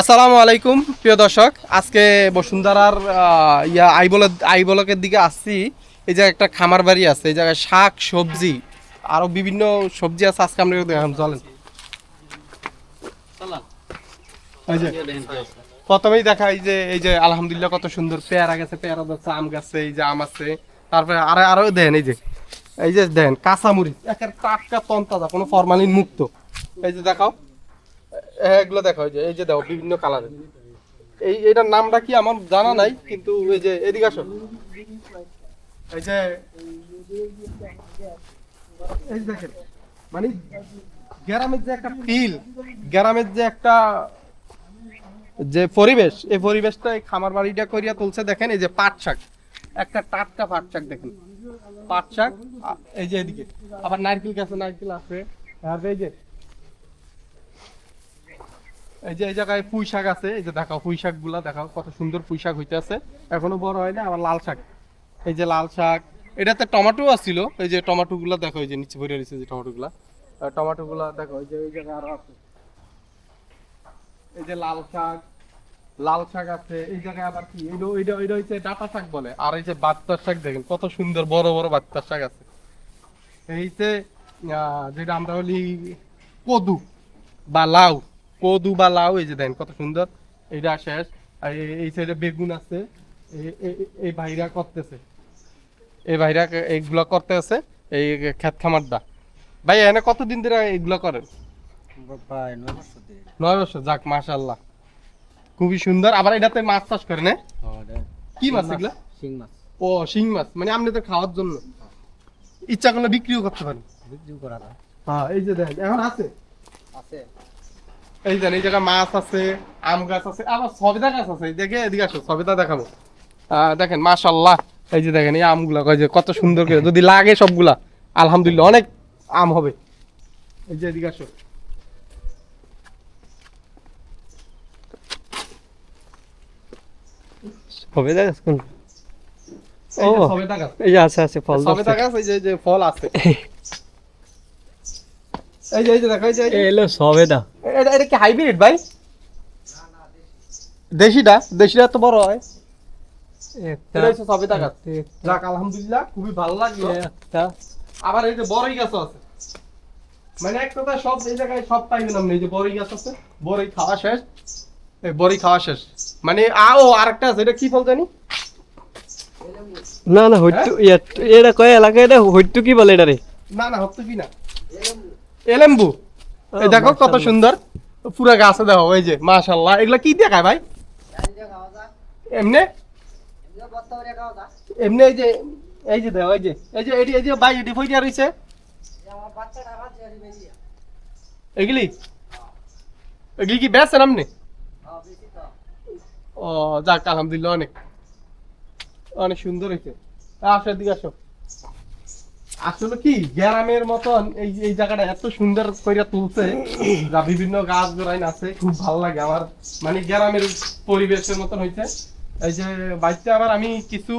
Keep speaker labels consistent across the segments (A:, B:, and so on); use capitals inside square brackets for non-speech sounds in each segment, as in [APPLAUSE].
A: আসসালামু আলাইকুম প্রিয় দর্শক। আজকে বসুন্ধরার ইয়া আইবলক আইবলকের দিকে আসছি। এই জায়গায় একটা খামার বাড়ি আছে এই জায়গায় শাক সবজি আরও বিভিন্ন সবজি আছে আজকে আমরা দেখাম চলেন। যে প্রথমেই দেখা এই যে এই যে আলহামদুলিল্লাহ কত সুন্দর পেয়ারা গেছে পেয়ারা যাচ্ছে আম গাছে এই যে আম আছে। তারপরে আরও আরও দেন এই যে এই যে দেন কাঁচামরিচ একের টাটকা তন্তাজা কোনো ফরমালিন মুক্ত। এই যে দেখাও। এ- এগুলো দেখো এই যে এই যে দেখো, বিভিন্ন কালারের এই, এটার নামটা কি আমার জানা নাই, কিন্তু এই যে, এদিকে আসো। এই যে, এই দেখেন মানে গ্রামের যে একটা ফিল গ্রামের যে একটা যে পরিবেশ, এই পরিবেশটা এই খামার বাড়িটা করিয়া তুলছে, দেখেন, এই যে পাট শাক। একটা টাটকা পাট শাক, দেখেন। পাট শাক এই যে এদিকে। আবার নারকেল গাছে, নারকেল আছে। তারপরে এই যে এই যে এই জায়গায় পুঁই শাক আছে এই যে দেখাও পুঁই শাকগুলা দেখাও কত সুন্দর পুঁই শাক হইতে আছে। এখনও বড় হয় না আবার লাল শাক। এই যে লাল শাক এটাতে টমেটো আছিল এই যে টমেটো গুলা দেখো এই যে নিচে ভরে রয়েছে যে টমেটো গুলা টমেটো গুলা দেখো এই যে এই জায়গায় আরও আছে। এই যে লাল শাক লাল শাক আছে এই জায়গায় আবার কি? এইটা এইটা হচ্ছে ডাটা শাক বলে। আর এই যে বাত্তার শাক দেখেন কত সুন্দর বড় বড় বাত্তার শাক আছে। এই যে আহ, যেটা আমরা বলি কদু বা লাউ। কদু বা লাউ এই যে দেন কত সুন্দর। এইটা শেষ। আর এই- সাইডে বেগুন আছে। এই- ভাইরা করতেছে। এই ভাইরা এইগুলা করতে আছে। এই খেত খামারটা। ভাই এনে কতদিন ধরে এইগুলা করেন?
B: নয় বছর
A: যাক মাশাল্লাহ খুবই সুন্দর। আবার এটাতে মাছ চাষ করেন হ্যাঁ? কি মাছ এগুলা?
B: শিং মাছ।
A: ও শিং মাছ। মানে আপনি তো খাওয়ার জন্য। ইচ্ছা করলে বিক্রিও করতে পারেন।
B: বিক্রি করা
A: হ্যাঁ এই যে দেখেন এখন আছে? এই যে এই জায়গায় মাছ আছে আম গাছ আছে আবার সবেদা গাছ আছে। দেখে এদিকে আসো সবেদা দেখাবো। দেখেন মাশাল্লাহ এই যে দেখেন এই আমগুলা কয় যে কত সুন্দর করে। যদি লাগে সবগুলা আলহামদুলিল্লাহ অনেক আম হবে। এই যে এদিকে আসো।
C: কোন ও।
A: সবেদা গাছ।
C: এই যে আছে আছে ফল
A: সবেদা গাছ এই যে ফল আছে। [LAUGHS] এই যে এই যে দেখো এই যে
C: এলো সবেদা
A: এটা। এটা কি হাইব্রিড ভাই? দেশিটা দেশিটা তো বড় হয়।
C: একটা
A: সবেদা গাছ যাক আলহামদুলিল্লাহ খুবই ভালো লাগল।
C: একটা।
A: আবার এই যে বড়ই গাছ আছে। মানে এক কথা সব এই জায়গায় সব পাইবেন আপনি এই যে বড়ই গাছ আছে বড়ই খাওয়া শেষ। এই বড়ই খাওয়া শেষ। মানে আ ও আরেকটা আছে। এটা কি ফল জানি?
C: না না হইতু ইয়া- এটা কয় এলাকা এটা? হইতু কি বলে এটা রে
A: না না হচ্ছে কি না? এলেম্বু এই দেখো কত সুন্দর। পুরা গাছে দেখো ওই যে মাশাল্লাহ এগুলা কি দেখায় ভাই? এমনি? এমনি এই যে এই যে দেখো এই যে এই যে এটি এই যে ভাই এটি ফইটা রইছে। এগুলি? এগুলি কি বেচেন আপনি ও যাক আলহামদুলিল্লাহ অনেক। অনেক সুন্দর হয়েছে। আসো দিকে আসো। আসলে কি গ্রামের মতন এই এই জায়গাটা এত সুন্দর করে তুলছে যা বিভিন্ন গাছ গোড়াইন আছে খুব ভালো লাগে আমার। মানে গ্রামের পরিবেশের মতন হয়েছে এই যে বাড়িতে আবার আমি কিছু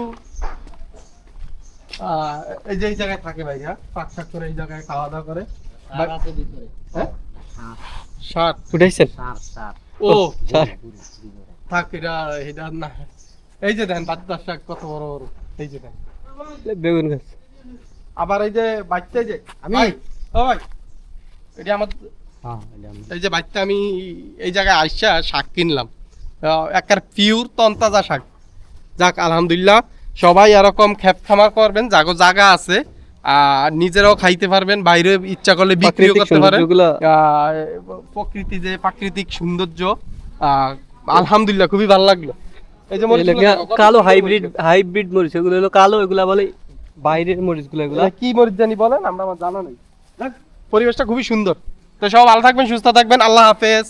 A: এই যে এই জায়গায় থাকে ভাই হ্যাঁ পাক শাক করে এই জায়গায় খাওয়া দাওয়া করে।
B: সার
A: হ্যাঁ?
C: উঠাইছেন?
A: ও
C: স্যার
A: থাক এটা এটা না। এই যে দেন বাচ্চার শাক কত বড় বড়। এই যে দেন।
C: বেগুন গাছ।
A: আবার এই যে বাচ্চা যে আমি ও ভাই এটা আমার
B: হ্যাঁ
A: এই যে বাচ্চা আমি এই জায়গায় আইসা শাক কিনলাম। একের পিওর তন্তাজা শাক। যাক আলহামদুলিল্লাহ সবাই এরকম খেপ খামার করবেন জাগো জায়গা আছে আর নিজেরাও খাইতে পারবেন বাইরে ইচ্ছা করলে বিক্রিও করতে পারেন। প্রকৃতি যে প্রাকৃতিক সৌন্দর্য আহ, আলহামদুলিল্লাহ খুবই ভালো লাগল। এই যে
C: কালো হাইব্রিড হাইব্রিড মরিচ? এগুলো হলো কালো এগুলা বলে বাইরের মরিচগুলো এগুলা।
A: এগুলা কি মরিচ জানি বলেন আমরা আমার জানা নেই। পরিবেশটা খুবই সুন্দর। তো সব ভালো থাকবেন সুস্থ থাকবেন। আল্লাহ হাফেজ।